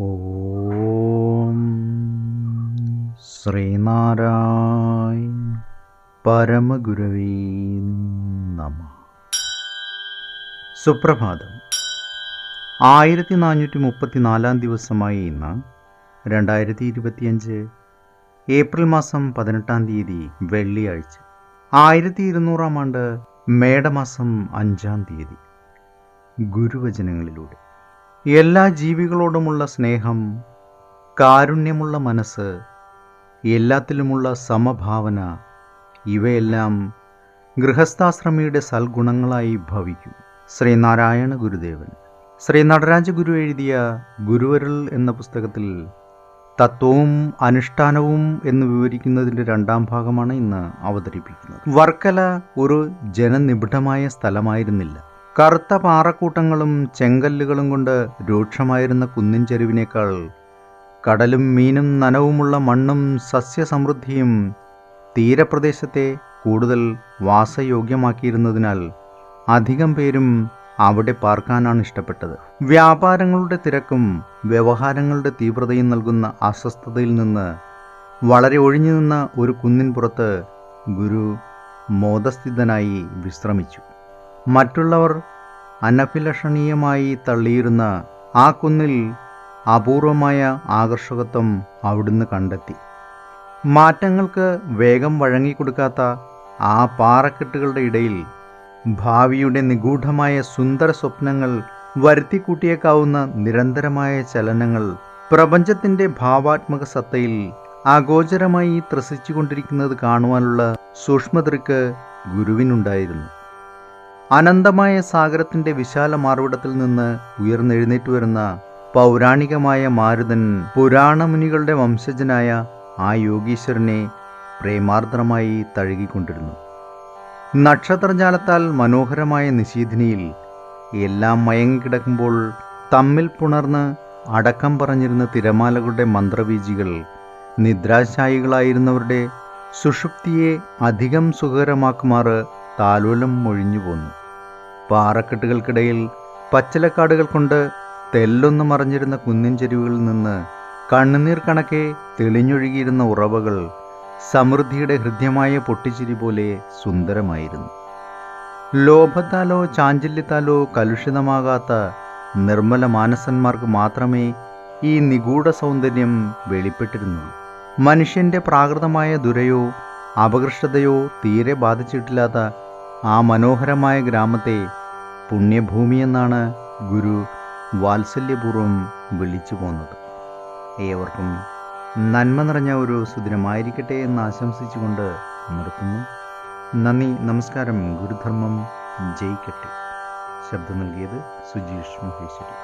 ഓം ശ്രീനാരായ പരമഗുരവീ നമ. സുപ്രഭാതം. ആയിരത്തി നാനൂറ്റി മുപ്പത്തിനാലാം ദിവസമായി ഇന്ന് രണ്ടായിരത്തി ഇരുപത്തിയഞ്ച് ഏപ്രിൽ മാസം പതിനെട്ടാം തീയതി വെള്ളിയാഴ്ച ആയിരത്തി ഇരുന്നൂറാം ആണ്ട് മേടമാസം അഞ്ചാം തീയതി. ഗുരുവചനങ്ങളിലൂടെ. എല്ലാ ജീവികളോടുമുള്ള സ്നേഹം കാരുണ്യമുള്ള മനസ്സ് എല്ലാത്തിലുമുള്ള സമഭാവന ഇവയെല്ലാം ഗൃഹസ്ഥാശ്രമിയുടെ സൽഗുണങ്ങളായി ഭവിക്കും. ശ്രീനാരായണ ഗുരുദേവൻ. ശ്രീ നടരാജ ഗുരു എഴുതിയ ഗുരുവരൽ എന്ന പുസ്തകത്തിൽ തത്വവും അനുഷ്ഠാനവും എന്ന് വിവരിക്കുന്നതിന്റെ രണ്ടാം ഭാഗമാണ് ഇന്ന് അവതരിപ്പിക്കുന്നത്. വർക്കല ഒരു ജനനിബിഡമായ സ്ഥലമായിരുന്നില്ല. കറുത്ത പാറക്കൂട്ടങ്ങളും ചെങ്കല്ലുകളും കൊണ്ട് രൂക്ഷമായിരുന്ന കുന്നിൻ ചെരുവിനേക്കാൾ കടലും മീനും നനവുമുള്ള മണ്ണും സസ്യസമൃദ്ധിയും തീരപ്രദേശത്തെ കൂടുതൽ വാസയോഗ്യമാക്കിയിരുന്നതിനാൽ അധികം പേരും അവിടെ പാർക്കാനാണ് ഇഷ്ടപ്പെട്ടത്. വ്യാപാരങ്ങളുടെ തിരക്കും വ്യവഹാരങ്ങളുടെ തീവ്രതയും നൽകുന്ന അസ്വസ്ഥതയിൽ നിന്ന് വളരെ ഒഴിഞ്ഞു നിന്ന ഒരു കുന്നിൻ പുറത്ത് ഗുരു മോദസ്ഥിതനായി വിശ്രമിച്ചു. മറ്റുള്ളവർ അനഭിലഷണീയമായി തള്ളിയിരുന്ന ആ കുന്നിൽ അപൂർവമായ ആകർഷകത്വം അവിടുന്ന് കണ്ടെത്തി. മാറ്റങ്ങൾക്ക് വേഗം വഴങ്ങിക്കൊടുക്കാത്ത ആ പാറക്കെട്ടുകളുടെ ഇടയിൽ ഭാവിയുടെ നിഗൂഢമായ സുന്ദര സ്വപ്നങ്ങൾ വരുത്തിക്കൂട്ടിയേക്കാവുന്ന നിരന്തരമായ ചലനങ്ങൾ പ്രപഞ്ചത്തിന്റെ ഭാവാത്മക സത്തയിൽ അഗോചരമായി ത്രസിച്ചുകൊണ്ടിരിക്കുന്നത് കാണുവാനുള്ള സൂക്ഷ്മതൃക്ക് ഗുരുവിനുണ്ടായിരുന്നു. അനന്തമായ സാഗരത്തിന്റെ വിശാല മാർവിടത്തിൽ നിന്ന് ഉയർന്നെഴുന്നേറ്റ് വരുന്ന പൗരാണികമായ മാരുതൻ പുരാണമുനികളുടെ വംശജനായ ആ യോഗീശ്വരനെ പ്രേമാർദ്രമായി തഴുകിക്കൊണ്ടിരുന്നു. നക്ഷത്രജാലത്താൽ മനോഹരമായ നിശീധിനിയിൽ എല്ലാം മയങ്ങിക്കിടക്കുമ്പോൾ തമ്മിൽ പുണർന്ന് അടക്കം പറഞ്ഞിരുന്ന തിരമാലകളുടെ മന്ത്രബീജികൾ നിദ്രാശായികളായിരുന്നവരുടെ സുഷുപ്തിയെ അധികം സുഖകരമാക്കുമാറ് താലോലം മൊഴിഞ്ഞു പോന്നു. പാറക്കെട്ടുകൾക്കിടയിൽ പച്ചിലക്കാടുകൾ കൊണ്ട് തെല്ലൊന്ന് മറിഞ്ഞിരുന്ന കുന്നിൻ ചെരുവുകളിൽ നിന്ന് കണ്ണുനീർ കണക്കെ തെളിഞ്ഞൊഴുകിയിരുന്ന ഉറവകൾ സമൃദ്ധിയുടെ ഹൃദ്യമായ പൊട്ടിച്ചിരി പോലെ സുന്ദരമായിരുന്നു. ലോഭത്താലോ ചാഞ്ചല്യത്താലോ കലുഷിതമാകാത്ത നിർമ്മല മാനസന്മാർക്ക് മാത്രമേ ഈ നിഗൂഢ സൗന്ദര്യം വെളിപ്പെട്ടിരുന്നുള്ളൂ. മനുഷ്യന്റെ പ്രാകൃതമായ ദുരയോ അപകൃഷ്ടതയോ തീരെ ബാധിച്ചിട്ടില്ലാത്ത ആ മനോഹരമായ ഗ്രാമത്തെ പുണ്യഭൂമിയെന്നാണ് ഗുരു വാത്സല്യപൂർവം വിളിച്ചു പോന്നത്. ഏവർക്കും നന്മ നിറഞ്ഞ ഒരു സുദിനമായിരിക്കട്ടെ എന്ന് ആശംസിച്ചുകൊണ്ട് നിർത്തുന്നു. നന്ദി നമസ്കാരം ഗുരുധർമ്മം ജയിക്കട്ടെ. ശബ്ദം നൽകിയത് സുജീഷ് മഹേശ്വരി.